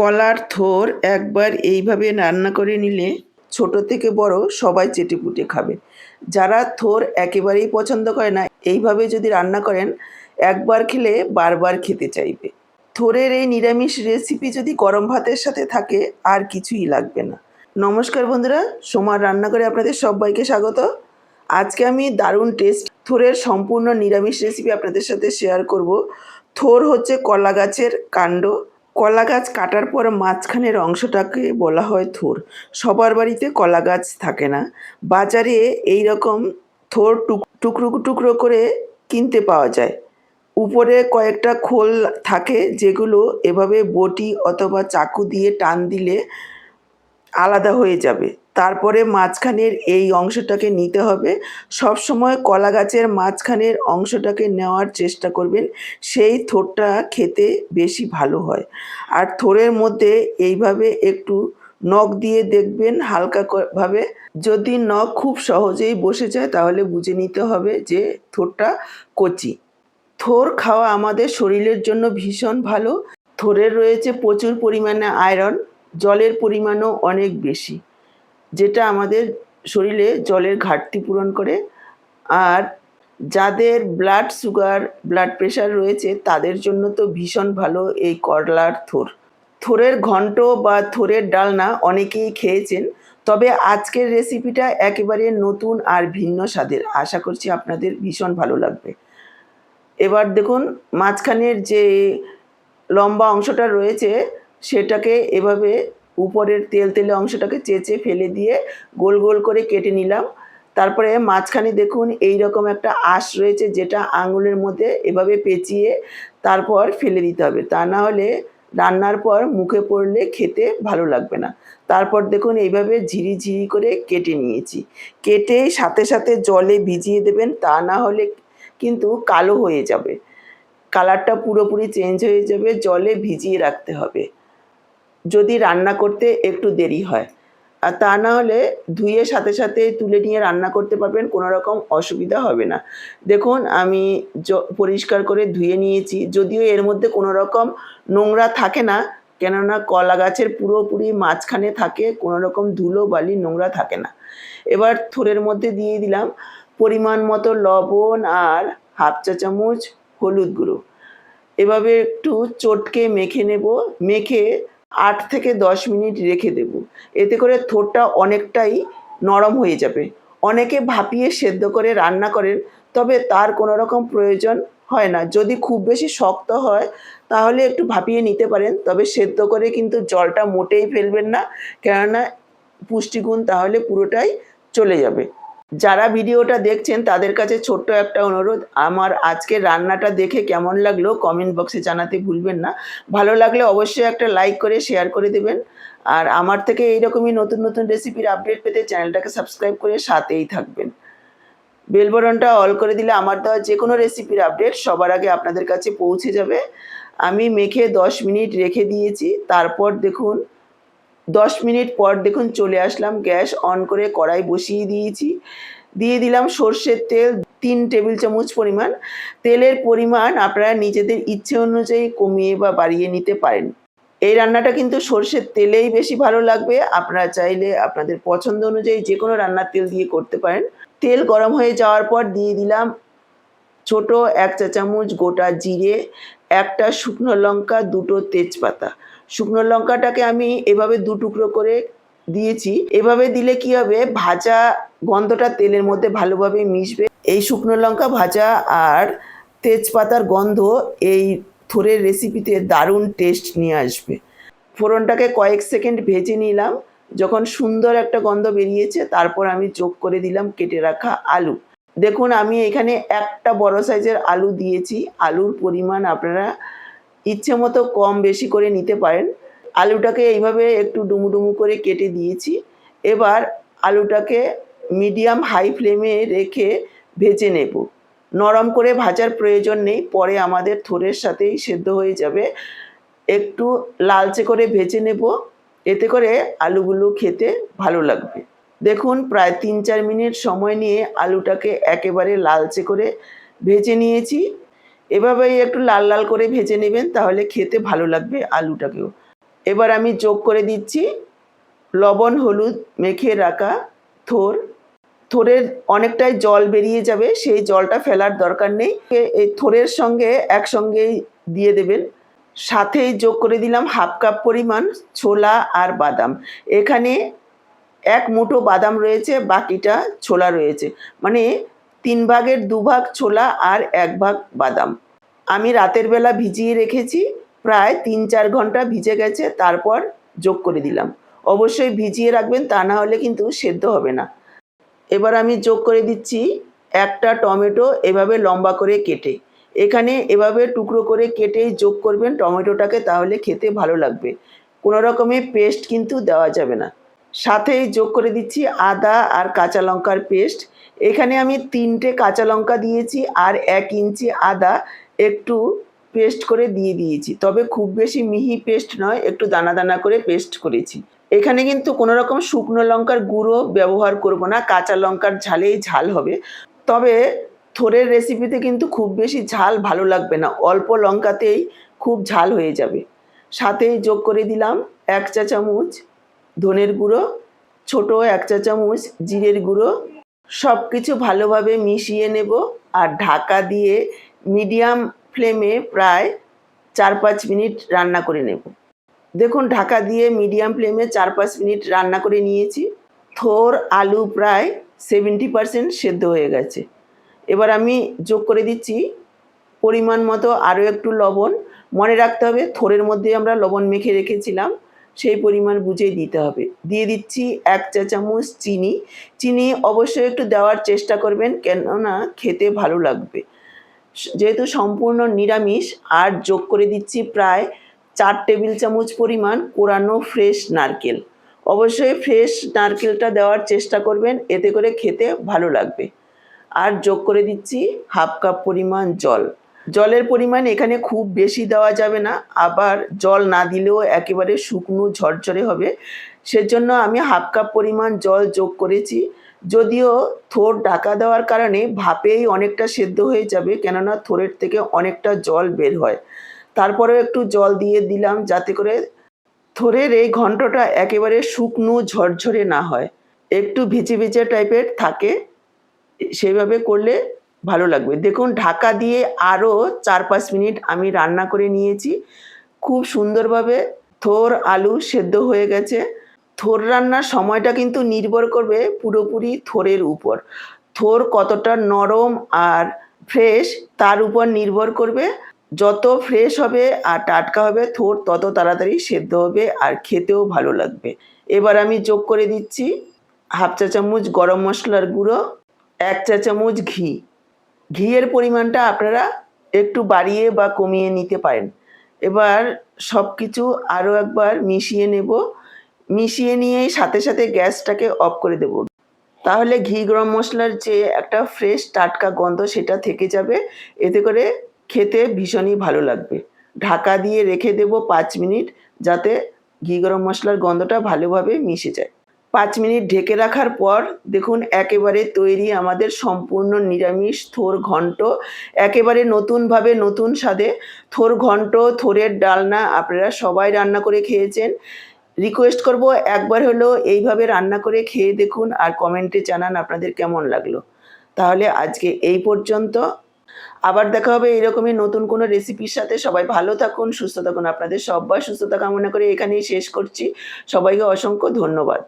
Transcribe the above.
কলার থোর একবার এইভাবে রান্না করে নিলে ছোট থেকে বড় সবাই চেটেপুটে খাবে। যারা থোর একেবারেই পছন্দ করে না, এইভাবে যদি রান্না করেন, একবার খেলে বারবার খেতে চাইবে। থোরের এই নিরামিষ রেসিপি যদি গরম ভাতের সাথে থাকে, আর কিছুই লাগবে না। নমস্কার বন্ধুরা, সোমার রান্না করে আপনাদের সবাইকে স্বাগত। আজকে আমি দারুণ টেস্ট থোরের সম্পূর্ণ নিরামিষ রেসিপি আপনাদের সাথে শেয়ার করব। থোর হচ্ছে কলা গাছের কাণ্ড। কলা গাছ কাটার পর মাঝখানের অংশটাকে বলা হয় থোর। সবার বাড়িতে কলা গাছ থাকে না। বাজারে এই রকম থোর টুক টুকরো টুকরো করে কিনতে পাওয়া যায়। উপরে কয়েকটা খোল থাকে যেগুলো এভাবে বটি অথবা চাকু দিয়ে টান দিলে আলাদা হয়ে যাবে। তারপরে মাঝখানের এই অংশটাকে নিতে হবে। সব সময় কলা গাছের মাঝখানের অংশটাকে নেওয়ার চেষ্টা করবেন, সেই থোরটা খেতে বেশি ভালো হয়। আর থোরের মধ্যে এইভাবে একটু নখ দিয়ে দেখবেন হালকা ক- ভাবে। যদি নখ খুব সহজেই বসে যায়, তাহলে বুঝে নিতে হবে যে থোরটা কচি। থোর খাওয়া আমাদের শরীরের জন্য ভীষণ ভালো। থোরের রয়েছে প্রচুর পরিমাণে আয়রন, জলের পরিমাণও অনেক বেশি। যেটা আমাদের শরীরে জলের ঘাটতি পূরণ করে। আর যাদের ব্লাড সুগার ব্লাড প্রেশার রয়েছে, তাদের জন্য তো ভীষণ ভালো এই করলার থোর। থোরের ঘন্ট বা থোরের ডালনা অনেকেই খেয়েছেন, তবে আজকের রেসিপিটা একেবারে নতুন আর ভিন্ন স্বাদের। আশা করছি আপনাদের ভীষণ ভালো লাগবে। এবার দেখুন, মাঝখানের যে লম্বা অংশটা রয়েছে, সেটাকে এভাবে উপরের তেল তেলে অংশটাকে চেঁচে ফেলে দিয়ে গোল গোল করে কেটে নিলাম। তারপরে মাঝখানে দেখুন এই রকম একটা আঁশ রয়েছে যেটা আঙুলের মধ্যে এভাবে পেঁচিয়ে তারপর ফেলে দিতে হবে। তা না হলে রান্নার পর মুখে পড়লে খেতে ভালো লাগবে না। তারপর দেখুন এইভাবে ঝিরি ঝিরি করে কেটে নিয়েছি। কেটে সাথে সাথে জলে ভিজিয়ে দেবেন, তা না হলে কিন্তু কালো হয়ে যাবে। কালারটা পুরোপুরি চেঞ্জ হয়ে যাবে, জলে ভিজিয়ে রাখতে হবে। যদি রান্না করতে একটু দেরি হয়। আর তা না হলে ধুয়ে সাথে সাথে তুলে নিয়ে রান্না করতে পারবেন, কোনো রকম অসুবিধা হবে না। দেখুন, আমি পরিষ্কার করে ধুয়ে নিয়েছি। যদিও এর মধ্যে কোনো রকম নোংরা থাকে না, কেননা কলা গাছের পুরোপুরি মাঝখানে থাকে, কোনো রকম ধুলো, বালি, নোংরা থাকে না। এবার থোরের মধ্যে দিয়ে দিলাম পরিমাণ মতো লবণ আর হাফ চা চামচ হলুদ গুঁড়ো। এভাবে একটু চটকে মেখে নেব, মেখে আট থেকে দশ মিনিট রেখে দেব। এতে করে থোরটা অনেকটাই নরম হয়ে যাবে। অনেকে ভাপিয়ে সেদ্ধ করে রান্না করেন, তবে তার কোনো রকম প্রয়োজন হয় না। যদি খুব বেশি শক্ত হয়, তাহলে একটু ভাপিয়ে নিতে পারেন, তবে সেদ্ধ করে কিন্তু জলটা মোটেই ফেলবেন না। কেননা পুষ্টিগুণ তাহলে পুরোটাই চলে যাবে। যারা ভিডিওটা দেখছেন, তাদের কাছে ছোট্ট একটা অনুরোধ। আমার আজকের রান্নাটা দেখে কেমন লাগল কমেন্ট বক্সে জানাতে ভুলবেন না। ভালো লাগলে অবশ্যই একটা লাইক করে, শেয়ার করে দেবেন। আর আমার থেকে এইরকমই নতুন নতুন রেসিপির আপডেট পেতে চ্যানেলটাকে সাবস্ক্রাইব করে সাথেই থাকবেন। বেল বটনটা অল করে দিলে আমার দেওয়া যে কোনো রেসিপির আপডেট সবার আগে আপনাদের কাছে পৌঁছে যাবে। আমি মেখে দশ মিনিট রেখে দিয়েছি। তারপর দেখুন দশ মিনিট পর দেখুন চলে আসলাম গ্যাস অন করে কড়াই বসিয়ে দিয়েছি। দিয়ে দিলাম সর্ষের তেল, তিন টেবিল চামচ পরিমাণ। তেলের পরিমাণ আপনারা নিজেদের ইচ্ছে অনুযায়ী কমিয়ে বা বাড়িয়ে নিতে পারেন। এই রান্নাটা কিন্তু সর্ষের তেলেই বেশি ভালো লাগবে। আপনারা চাইলে আপনাদের পছন্দ অনুযায়ী যে কোনো রান্নার তেল দিয়ে করতে পারেন। তেল গরম হয়ে যাওয়ার পর দিয়ে দিলাম ছোট এক চা চামচ গোটা জিরে একটা শুকনো লঙ্কা, দুটো তেজপাতা। শুকনো লঙ্কাটাকে আমি এভাবে দু টুকরো করে দিয়েছি। এভাবে দিলে কি হবে? ভাজা গন্ধটা তেলের মধ্যে ভালোভাবে মিশবে। এই শুকনো লঙ্কা ভাজা আর তেজপাতার গন্ধ এই থোরের রেসিপিতে দারুণ টেস্ট নিয়ে আসবে। ফোড়নটাকে কয়েক সেকেন্ড ভেজে নিলাম। যখন সুন্দর একটা গন্ধ বেরিয়েছে, তারপর আমি যোগ করে দিলাম কেটে রাখা আলু। দেখুন, আমি এখানে একটা বড় সাইজের আলু দিয়েছি। আলুর পরিমাণ আপনারা ইচ্ছে মতো কম বেশি করে নিতে পারেন। আলুটাকে এইভাবে একটু ডুমু ডুমু করে কেটে দিয়েছি। এবার আলুটাকে মিডিয়াম হাই ফ্লেমে রেখে ভেজে নেব। নরম করে ভাজার প্রয়োজন নেই, পরে আমাদের থোরের সাথেই সেদ্ধ হয়ে যাবে। একটু লালচে করে ভেজে নেব। এতে করে আলুগুলো খেতে ভালো লাগবে। দেখুন, প্রায় তিন চার মিনিট সময় নিয়ে আলুটাকে একেবারে লালচে করে ভেজে নিয়েছি। এভাবেই একটু লাল লাল করে ভেজে নেবেন, তাহলে খেতে ভালো লাগবে আলুটাকেও। এবার আমি যোগ করে দিচ্ছি। লবণ, হলুদ মেখে রাখা থোর। থোরের অনেকটাই জল বেরিয়ে যাবে, সেই জলটা ফেলার দরকার নেই। এই থোরের সঙ্গে একসঙ্গেই দিয়ে দেবেন। সাথেই যোগ করে দিলাম হাফ কাপ পরিমাণ ছোলা আর বাদাম। এখানে এক মুঠো বাদাম রয়েছে, বাকিটা ছোলা রয়েছে। মানে তিন ভাগের দু ভাগ ছোলা আর এক ভাগ বাদাম। আমি রাতের বেলা ভিজিয়ে রেখেছি, প্রায় তিন চার ঘণ্টা ভিজে গেছে, তারপর যোগ করে দিলাম। অবশ্যই ভিজিয়ে রাখবেন, তা না হলে কিন্তু সেদ্ধ হবে না। এবার আমি যোগ করে দিচ্ছি একটা টমেটো, এভাবে লম্বা করে কেটে। এখানে এভাবে টুকরো করে কেটেই যোগ করবেন টমেটোটাকে, তাহলে খেতে ভালো লাগবে। কোনো রকমের পেস্ট কিন্তু দেওয়া যাবে না। সাথেই যোগ করে দিচ্ছি আদা আর কাঁচা লঙ্কার পেস্ট। এখানে আমি তিনটে কাঁচা লঙ্কা দিয়েছি আর এক ইঞ্চি আদা একটু পেস্ট করে দিয়ে দিয়েছি। তবে খুব বেশি মিহি পেস্ট নয়, একটু দানা দানা করে পেস্ট করেছি। এখানে কিন্তু কোনো রকম শুকনো লঙ্কার গুঁড়ো ব্যবহার করব না, কাঁচা লঙ্কার ঝালেই ঝাল হবে। তবে থোরের রেসিপিতে কিন্তু খুব বেশি ঝাল ভালো লাগবে না, অল্প লঙ্কাতেই খুব ঝাল হয়ে যাবে। সাথেই যোগ করে দিলাম এক চা চামচ ধনের গুঁড়ো, ছোট এক চা চামচ জিরের গুঁড়ো সব কিছু ভালোভাবে মিশিয়ে নেব আর ঢাকা দিয়ে মিডিয়াম ফ্লেমে প্রায় চার পাঁচ মিনিট রান্না করে নেব। দেখুন, ঢাকা দিয়ে মিডিয়াম ফ্লেমে চার পাঁচ মিনিট রান্না করে নিয়েছি। থোর, আলু প্রায় সেভেন্টি পারসেন্ট সেদ্ধ হয়ে গেছে। এবার আমি যোগ করে দিচ্ছি পরিমাণ মতো আরও একটু লবণ। মনে রাখতে হবে, থোরের মধ্যে আমরা লবণ মেখে রেখেছিলাম। সেই পরিমাণ বুঝেই দিতে হবে। দিয়ে দিচ্ছি এক চা চামচ চিনি। চিনি অবশ্যই একটু দেওয়ার চেষ্টা করবেন, কেননা খেতে ভালো লাগবে। যেহেতু সম্পূর্ণ নিরামিষ, আর যোগ করে দিচ্ছি প্রায় চার টেবিল চামচ পরিমাণ কোরানো ফ্রেশ নারকেল। অবশ্যই ফ্রেশ নারকেলটা দেওয়ার চেষ্টা করবেন, এতে করে খেতে ভালো লাগবে। আর যোগ করে দিচ্ছি হাফ কাপ পরিমাণ জল। জলের পরিমাণ এখানে খুব বেশি দেওয়া যাবে না, আবার জল না দিলেও একেবারে শুকনো ঝরঝরে হবে। সেজন্য আমি হাফ কাপ পরিমাণ জল যোগ করেছি। যদিও থোর ঢাকা দেওয়ার কারণে ভাপেই অনেকটা সেদ্ধ হয়ে যাবে, কেননা থোরের থেকে অনেকটা জল বের হয়। তারপরেও একটু জল দিয়ে দিলাম যাতে করে থোরের এই ঘন্টটা একেবারে শুকনো ঝরঝরে না হয়। একটু ভিজে ভিজে টাইপের থাকে, সেভাবে করলে ভালো লাগবে। দেখুন, ঢাকা দিয়ে আরও চার পাঁচ মিনিট আমি রান্না করে নিয়েছি। খুব সুন্দরভাবে থোর আলু সেদ্ধ হয়ে গেছে। থোর রান্নার সময়টা কিন্তু নির্ভর করবে পুরোপুরি থোরের উপর। থোর কতটা নরম আর ফ্রেশ তার উপর নির্ভর করবে। যত ফ্রেশ হবে আর টাটকা হবে, থোর তত তাড়াতাড়ি সেদ্ধ হবে আর খেতেও ভালো লাগবে। এবার আমি যোগ করে দিচ্ছি হাফ চা চামচ গরম মশলার গুঁড়ো, এক চা চামচ ঘি। ঘিয়ের পরিমাণটা আপনারা একটু বাড়িয়ে বা কমিয়ে নিতে পারেন। এবার সব কিছু আরও একবার মিশিয়ে নেব। মিশিয়ে নিয়েই সাথে সাথে গ্যাসটাকে অফ করে দেব। তাহলে ঘি গরম মশলার যে একটা ফ্রেশ টাটকা গন্ধ সেটা থেকে যাবে। এতে করে খেতে ভীষণই ভালো লাগবে। ঢাকা দিয়ে রেখে দেব পাঁচ মিনিট যাতে ঘি গরম মশলার গন্ধটা ভালোভাবে মিশে যায়। পাঁচ মিনিট ঢেকে রাখার পর দেখুন একেবারে তৈরি আমাদের সম্পূর্ণ নিরামিষ থোর ঘন্ট। একেবারে নতুনভাবে নতুন স্বাদে থোর ঘন্ট, থোরের ডালনা আপনারা সবাই রান্না করে খেয়েছেন। রিকোয়েস্ট করব একবার হলো এইভাবে রান্না করে খেয়ে দেখুন আর কমেন্টে জানান আপনাদের কেমন লাগল। তাহলে আজকে এই পর্যন্ত। আবার দেখা হবে এরকমই নতুন কোনো রেসিপির সাথে। সবাই ভালো থাকুন, সুস্থ থাকুন। আপনাদের সবাই সুস্থতা কামনা করে এখানেই শেষ করছি। সবাইকে অসংখ্য ধন্যবাদ।